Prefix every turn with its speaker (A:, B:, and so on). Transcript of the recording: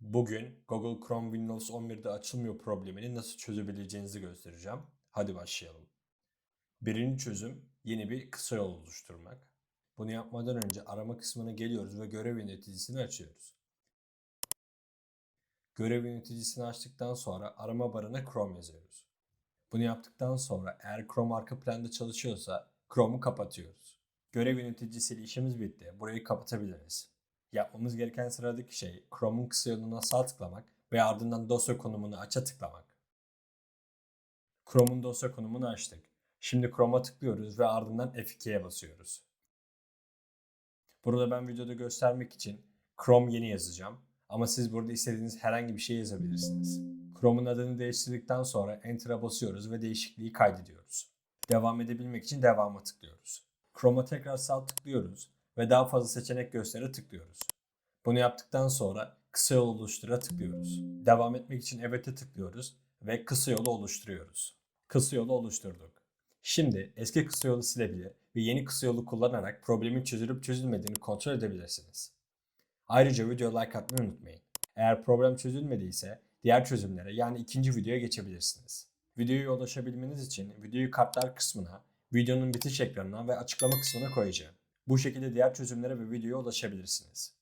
A: Bugün Google Chrome Windows 11'de açılmıyor problemini nasıl çözebileceğinizi göstereceğim. Hadi başlayalım. Birinci çözüm yeni bir kısa yol oluşturmak. Bunu yapmadan önce arama kısmına geliyoruz ve görev yöneticisini açıyoruz. Görev yöneticisini açtıktan sonra arama barına Chrome yazıyoruz. Bunu yaptıktan sonra eğer Chrome arka planda çalışıyorsa Chrome'u kapatıyoruz. Görev yöneticisiyle işimiz bitti. Burayı kapatabiliriz. Yapmamız gereken sıradaki şey Chrome'un kısa yoluna sağ tıklamak ve ardından dosya konumunu aça tıklamak. Chrome'un dosya konumunu açtık. Şimdi Chrome'a tıklıyoruz ve ardından F2'ye basıyoruz. Burada ben videoda göstermek için Chrome yeni yazacağım. Ama siz burada istediğiniz herhangi bir şey yazabilirsiniz. Chrome'un adını değiştirdikten sonra Enter'a basıyoruz ve değişikliği kaydediyoruz. Devam edebilmek için devama tıklıyoruz. Chrome'a tekrar sağ tıklıyoruz ve daha fazla seçenek göstere tıklıyoruz. Bunu yaptıktan sonra kısa yol oluştura tıklıyoruz. Devam etmek için evet'e tıklıyoruz ve kısa yolu oluşturuyoruz. Kısa yolu oluşturduk. Şimdi eski kısa yolu silebilir ve yeni kısa yolu kullanarak problemin çözülüp çözülmediğini kontrol edebilirsiniz. Ayrıca video like atmayı unutmayın. Eğer problem çözülmediyse diğer çözümlere yani ikinci videoya geçebilirsiniz. Videoya ulaşabilmeniz için videoyu kartlar kısmına, videonun bitiş ekranına ve açıklama kısmına koyacağım. Bu şekilde diğer çözümlere ve videoya ulaşabilirsiniz.